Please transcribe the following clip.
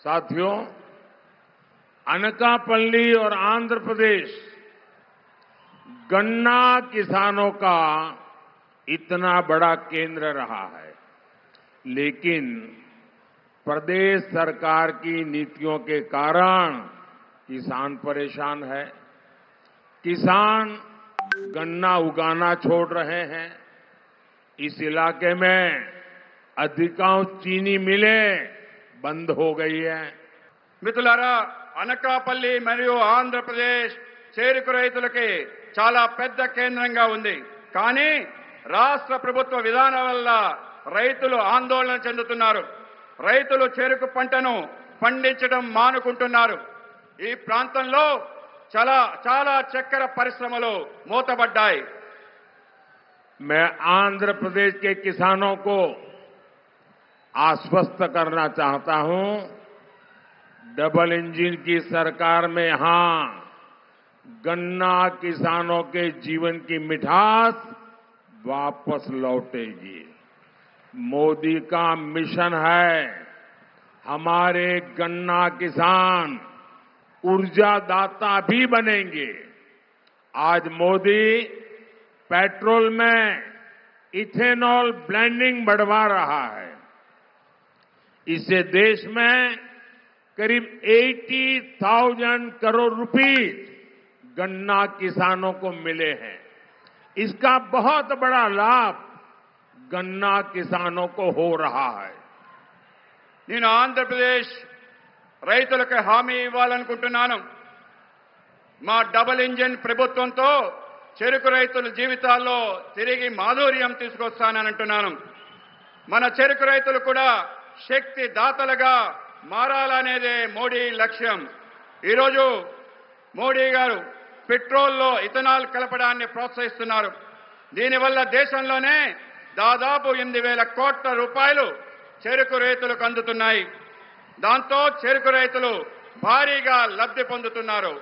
साथियों अनकापल्ली और आंध्र प्रदेश गन्ना किसानों का इतना बड़ा केंद्र रहा है लेकिन प्रदेश सरकार की नीतियों के कारण किसान परेशान है किसान गन्ना उगाना छोड़ रहे हैं इस इलाके में अधिकांश चीनी मिलें బంద్ హో మిత్రులారా అనకాపల్లి మరియు ఆంధ్రప్రదేశ్ చేరుకు రైతులకి చాలా పెద్ద కేంద్రంగా ఉంది కానీ రాష్ట్ర ప్రభుత్వ విధానం వల్ల రైతులు ఆందోళన చెందుతున్నారు రైతులు చెరుకు పంటను పండించడం మానుకుంటున్నారు ఈ ప్రాంతంలో చాలా చాలా చక్కెర పరిశ్రమలు మూతబడ్డాయి ఆంధ్రప్రదేశ్ आंध्र प्रदेश आश्वस्त करना चाहता हूं डबल इंजन की सरकार में यहां गन्ना किसानों के जीवन की मिठास वापस लौटेगी मोदी का मिशन है हमारे गन्ना किसान ऊर्जादाता भी बनेंगे आज मोदी पेट्रोल में इथेनॉल ब्लेंडिंग बढ़वा रहा है इस देश में करीब 80000 करोड़ रुपए गन्ना किसानों को मिले हैं इसका बहुत बड़ा लाभ गन्ना किसानों को हो रहा है నేను ఆంధ్రప్రదేశ్ రైతులకు హామీ ఇవాలనుకుంటున్నాను మా డబుల్ ఇంజిన్ ప్రభుత్వంతో చేరిక రైతుల జీవితాల్లో తిరిగి మాదోరియం తీసుకొస్తాననింటున్నాను మన చేరిక రైతులు కూడా శక్తి దాతలుగా మారాలనేదే మోడీ లక్ష్యం ఈరోజు మోడీ గారు పెట్రోల్లో ఇథనాల్ కలపడాన్ని ప్రోత్సహిస్తున్నారు దీనివల్ల దేశంలోనే దాదాపు ఎనిమిది వేల కోట్ల రూపాయలు చెరుకు రైతులకు అందుతున్నాయి దాంతో చెరుకు రైతులు భారీగా లబ్ధి పొందుతున్నారు